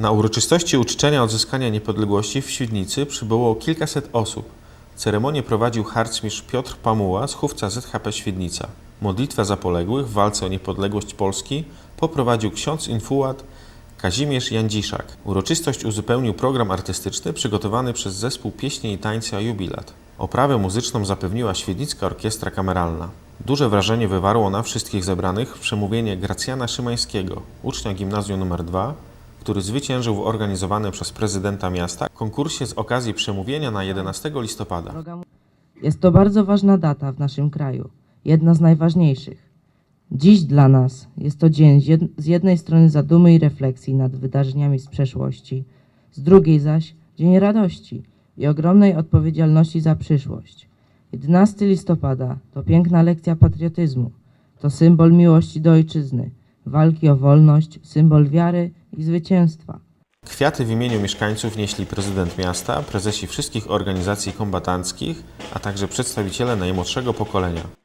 Na uroczystości uczczenia odzyskania niepodległości w Świdnicy przybyło kilkaset osób. Ceremonię prowadził harcmistrz Piotr Pamuła z chówca ZHP Świdnica. Modlitwę za poległych w walce o niepodległość Polski poprowadził ksiądz infułat Kazimierz Jandziszak. Uroczystość uzupełnił program artystyczny przygotowany przez zespół Pieśni i Tańca Jubilat. Oprawę muzyczną zapewniła Świdnicka Orkiestra Kameralna. Duże wrażenie wywarło na wszystkich zebranych przemówienie Gracjana Szymańskiego, ucznia gimnazjum nr 2, który zwyciężył w organizowanym przez prezydenta miasta konkursie z okazji przemówienia na 11 listopada. Jest to bardzo ważna data w naszym kraju, jedna z najważniejszych. Dziś dla nas jest to dzień z jed- z jednej strony zadumy i refleksji nad wydarzeniami z przeszłości, z drugiej zaś dzień radości i ogromnej odpowiedzialności za przyszłość. 11 listopada to piękna lekcja patriotyzmu, to symbol miłości do ojczyzny, walki o wolność, symbol wiary i zwycięstwa. Kwiaty w imieniu mieszkańców nieśli prezydent miasta, prezesi wszystkich organizacji kombatanckich, a także przedstawiciele najmłodszego pokolenia.